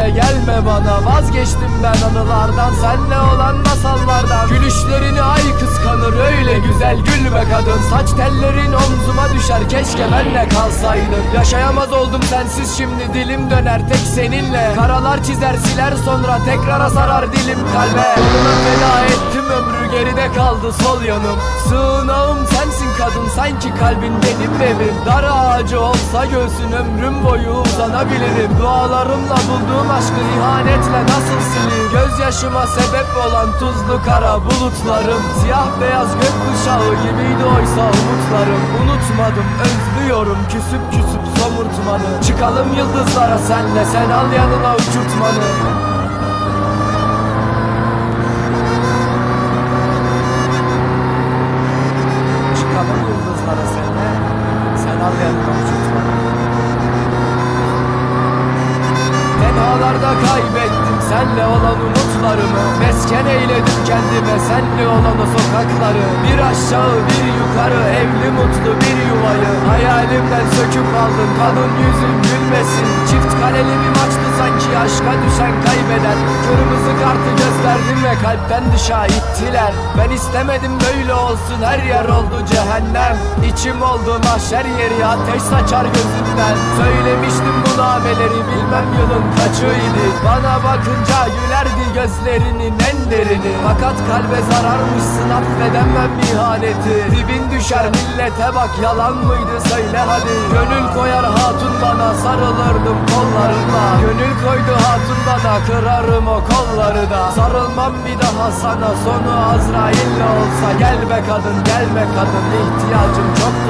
bile gelme bana. Vazgeçtim ben anılardan Senle olan masallardan. Gülüşlerini ay kıskanır öyle güzel gülme kadın. Saç tellerin omzuma düşer keşke benle kalsaydın Yaşayamaz oldum sensiz şimdi dilim döner tek seninle. Karalar çizer siler sonra tekrara sarar dilim kalbe. Yoluna feda ettim ömrü geride kaldı sol yanım. Sığınağım sensin kadın sanki kalbin benim evim. Dar ağacı olsa göğsün ömrüm boyu uzanabilirim. Dualarımla bulduğum aşkı ihanetle nasıl sileyim Gözyaşıma sebep olan tuzlu kara bulutlarım. Siyah beyaz gökkuşağı gibiydi oysa umutlarım. Unutmadım özlüyorum küsüp küsüp somurtmanı. Çıkalım yıldızlara senle sen al yanına uçurtmanı Tenhalarda kaybettim senle olan umutlarımı. Mesken eyledim kendime senle olan o sokakları. Bir aşağı bir yukarı evli mutlu bir yuvayı. Hayalimden söküp aldın kadın yüzün gülmesin. Çift kaleli bir maçtı sanki aşka düşen kaybeden. Kırmızı kartı gösterdim ve kalpten dışa ittiler. Ben istemedim böyle olsun her yer oldu cehennem. İçim oldu mahşer yeri ateş saçar gözümden. Söylemiştim bu nameleri bilmem yılın kaçıydı Bana bakınca gülerdi gözlerinin en derini. Fakat kalbe zararmışsın affedemem ihaneti Dibin düşer millete bak yalan mıydı? Söyle hadi. Gönül koyar hatun bana sarılırdım kollarımla Gönül koydu hatun bana kırarım o kolları da. Sarılmam bir daha sana sonu Azrail'le olsa. Gel be kadın gelme kadın ihtiyacım çoktu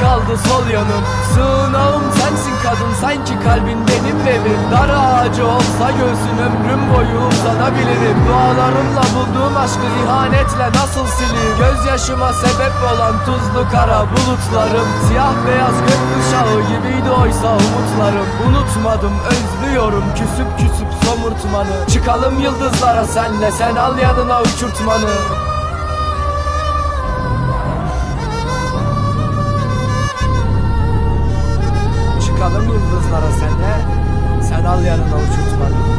kaldı sol yanım. Sığınağım sensin kadın sanki kalbin benim evim. Dar ağacı olsa göğsün ömrüm boyu uzanabilirim. Dualarımla bulduğum aşkı ihanetle nasıl sileyim? Gözyaşıma sebep olan tuzlu kara bulutlarım. Siyah beyaz gökkuşağı gibiydi oysa umutlarım. Unutmadım özlüyorum küsüp küsüp somurtmanı. Çıkalım yıldızlara senle sen al yanına uçurtmanı al yanına uçurtmanı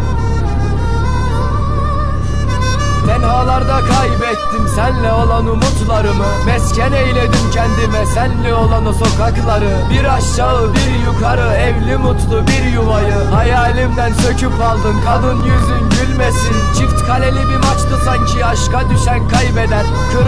Tenhalarda kaybettim senle olan umutlarımı. Mesken eyledim kendime senle olan o sokakları. Bir aşağı bir yukarı evli mutlu bir yuvayı. Hayalimden söküp aldın kadın yüzün gülmesin. Çift kaleli bir maçtı sanki aşka düşen kaybeden. Kır